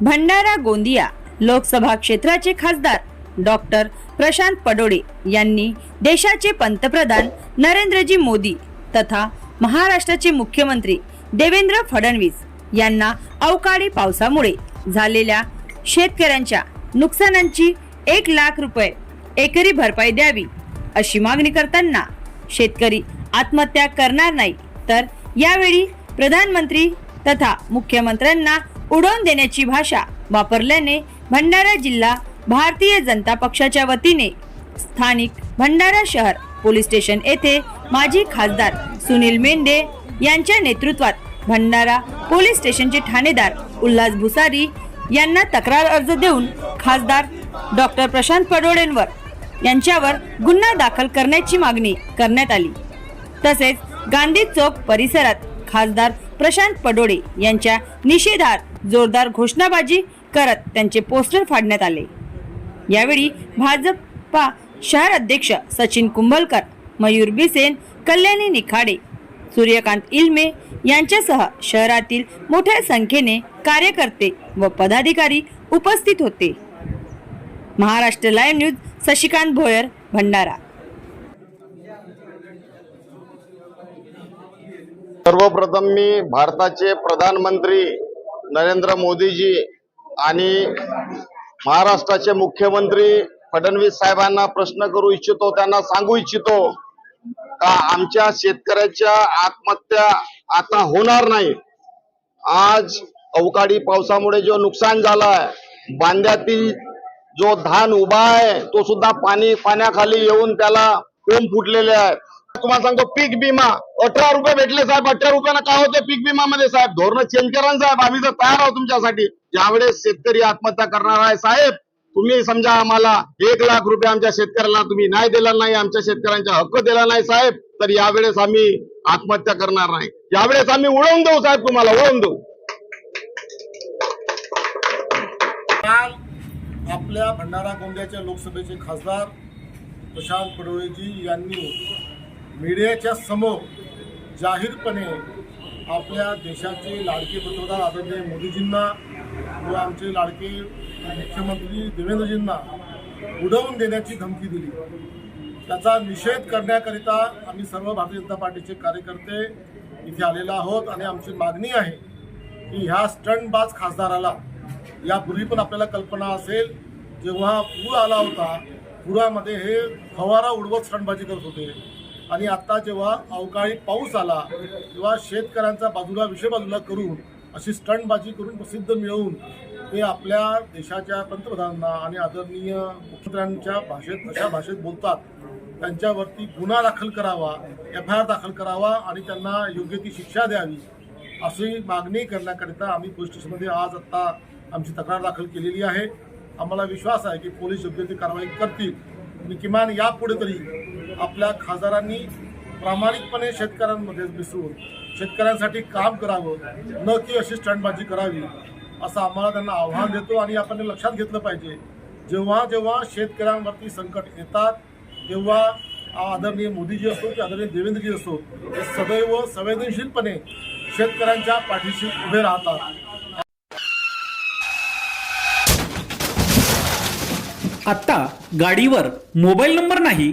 भंडारा गोंदिया लोकसभा क्षेत्राचे खासदार डॉक्टर प्रशांत पडोळे यांनी देशाचे पंतप्रधान नरेंद्रजी मोदी तथा महाराष्ट्राचे मुख्यमंत्री देवेंद्र फडणवीस यांना अवकाळी पावसामुळे झालेल्या शेतकऱ्यांच्या नुकसानांची एक लाख रुपये एकरी भरपाई द्यावी अशी मागणी करताना शेतकरी आत्महत्या करणार नाही तर यावेळी प्रधानमंत्री तथा मुख्यमंत्र्यांना उडवून देण्याची भाषा वापरल्याने भंडारा जिल्हा भारतीय जनता पक्षाच्या वतीने स्थानिक भंडारा शहर पोलीस स्टेशन येथे माजी खासदार सुनील मेंढे यांच्या नेतृत्वात भंडारा पोलीस स्टेशनचे ठाणेदार उल्हास भुसारी यांना तक्रार अर्ज देऊन खासदार डॉक्टर प्रशांत पडोळेंवर यांच्यावर गुन्हा दाखल करण्याची मागणी करण्यात आली. तसेच गांधी चौक परिसरात खासदार प्रशांत पडोळे यांच्या निषेधार्थ जोरदार घोषणाबाजी करत त्यांचे पोस्टर फाडण्यात आले. यावेळी भाजपा शहर अध्यक्ष सचिन कुंभलकर मयूर बिसेन कल्याणी निखाडे सूर्यकांत इल्मे यांच्यासह शहरातील मोठ्या संख्येने कार्यकर्ते व पदाधिकारी उपस्थित होते. Maharashtra live news Shashikant Bhoyar Bhandara. सर्वप्रथम मी भारताचे प्रधानमंत्री नरेंद्र मोदीजी आणि महाराष्ट्राचे मुख्यमंत्री फडणवीस साहेबांना प्रश्न करू इच्छितो त्यांना सांगू इच्छितो का आमच्या शेतकऱ्याच्या आत्महत्या आता होणार नाही. आज अवकाळी पावसामुळे जो नुकसान झालाय बांध्यातील जो धान उभा आहे तो सुद्धा पाणी पाण्याखाली येऊन त्याला कोंब फुटलेले आहेत. तुम्हाला सांगतो पीक विमा. अठरा रुपये भेटले साहेब अठरा रुपयानं काय होतं पीक विमा मध्ये साहेब? धोरण चेंज करा साहेब आम्ही जर तयार आहोत तुमच्यासाठी. ज्यावेळेस शेतकरी आत्महत्या करणार आहे साहेब तुम्ही समजा आम्हाला एक लाख रुपये आमच्या शेतकऱ्याला तुम्ही नाही दिला नाही आमच्या शेतकऱ्यांचा हक्क दिला नाही साहेब तर यावेळेस आम्ही आत्महत्या करणार नाही. यावेळेस आम्ही उडवून देऊ साहेब तुम्हाला उडवून देऊ. काल आपल्या भंडारा गोंदियाच्या लोकसभेचे खासदार प्रशांत पडोळेजी यांनी मीडियाच्या समोर जाहीरपणे आपल्या देशाचे लाडके पंतप्रधान आदरणीय मोदीजींना व आमचे लाडके मुख्यमंत्री देवेंद्रजींना उडवून देण्याची धमकी दिली. त्याचा निषेध करण्याकरिता आम्ही सर्व भारतीय जनता पार्टीचे कार्यकर्ते इथे आलेलो आहोत आणि आमची मागणी आहे की ह्या स्टंटबाज खासदाराला यापूर्वी पण आपल्याला कल्पना असेल जेव्हा पूर आला होता पुरामध्ये हे फवारा उडवत स्टंटबाजी करत होते. आणि आता जेव्हा अवकाळी पाऊस आला तेव्हा शेतकऱ्यांचा बाजूला विषय बाजूला करून अशी स्टंटबाजी करून प्रसिद्ध मिळवून ते आपल्या देशाच्या पंतप्रधानांना आणि आदरणीय मुख्यमंत्र्यांच्या भाषेत अशा भाषेत बोलतात. त्यांच्यावरती गुन्हा दाखल करावा एफ आय आर दाखल करावा आणि त्यांना योग्य ती शिक्षा द्यावी अशी मागणी करण्याकरिता आम्ही पोलीस स्टेशनमध्ये आज आत्ता आमची तक्रार दाखल केलेली आहे. आम्हाला विश्वास आहे की पोलीस योग्य ती कारवाई करतील. आणि किमान यापुढे तरी आपल्या खासदारांनी प्रामाणिकपणे शेतकऱ्यांमध्ये मिसळून शेतकऱ्यांसाठी काम करावं न की अशी स्टंटबाजी करावी असं आम्हाला त्यांना आव्हान देतो आणि आपण लक्षात घेतलं पाहिजे. जेव्हा जेव्हा शेतकऱ्यांवरती संकट येतात तेव्हा आदरणीय मोदीजी असो की आदरणीय देवेंद्रजी असो हे सदैव संवेदनशीलपणे शेतकऱ्यांच्या पाठीशी उभे राहतात. आत्ता गाडीवर मोबाईल नंबर नाही